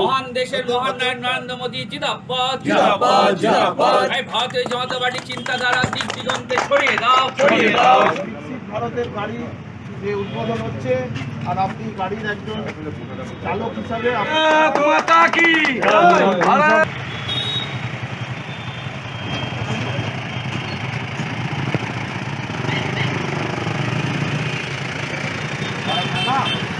মহান দেশের মহান নায়ক নরেন্দ্র মোদী জিদাবাদ জিন্দাবাদ, জিন্দাবাদ। এই ভারতীয় জনতা পার্টির চিন্তাধারা দিক দিগন্তে ছড়িয়ে দাও ছড়িয়ে দাও। ভারতের গাড়ি যে উদ্বোধন হচ্ছে আর আপনি গাড়ির একজন চালক হিসাবে আপনি কিসে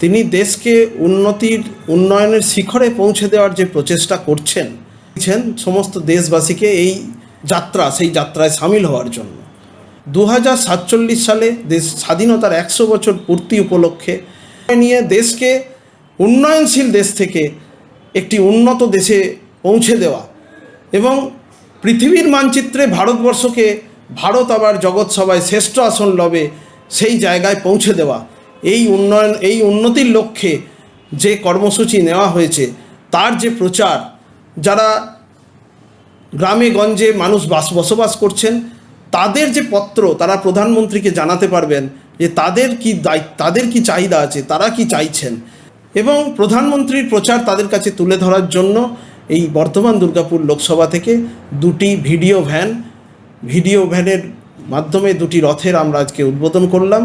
তিনি দেশকে উন্নতির উন্নয়নের শিখরে পৌঁছে দেওয়ার যে প্রচেষ্টা করছেন সমস্ত দেশবাসীকে এই যাত্রা, সেই যাত্রায় সামিল হওয়ার জন্য। দু সালে দেশ স্বাধীনতার একশো বছর পূর্তি উপলক্ষে নিয়ে দেশকে উন্নয়নশীল দেশ থেকে একটি উন্নত দেশে পৌঁছে দেওয়া এবং পৃথিবীর মানচিত্রে ভারতবর্ষকে ভারত আবার জগৎ সভায় শ্রেষ্ঠ আসন লবে সেই জায়গায় পৌঁছে দেওয়া এই উন্নয়ন, এই উন্নতির লক্ষ্যে যে কর্মসূচি নেওয়া হয়েছে, তার যে প্রচার, যারা গ্রামে, গঞ্জে মানুষ বাস, বসবাস করছেন, তাদের যে পত্র তারা প্রধানমন্ত্রীকে জানাতে পারবেন যে তাদের কি তাদের কি চাহিদা আছে, তারা কি চাইছেন। এবং প্রধানমন্ত্রীর প্রচার তাদের কাছে তুলে ধরার জন্য এই বর্ধমান দুর্গাপুর লোকসভা থেকে দুটি ভিডিও ভ্যান, ভিডিও ভ্যানের মাধ্যমে দুটি রথের আমরা আজকে উদ্বোধন করলাম।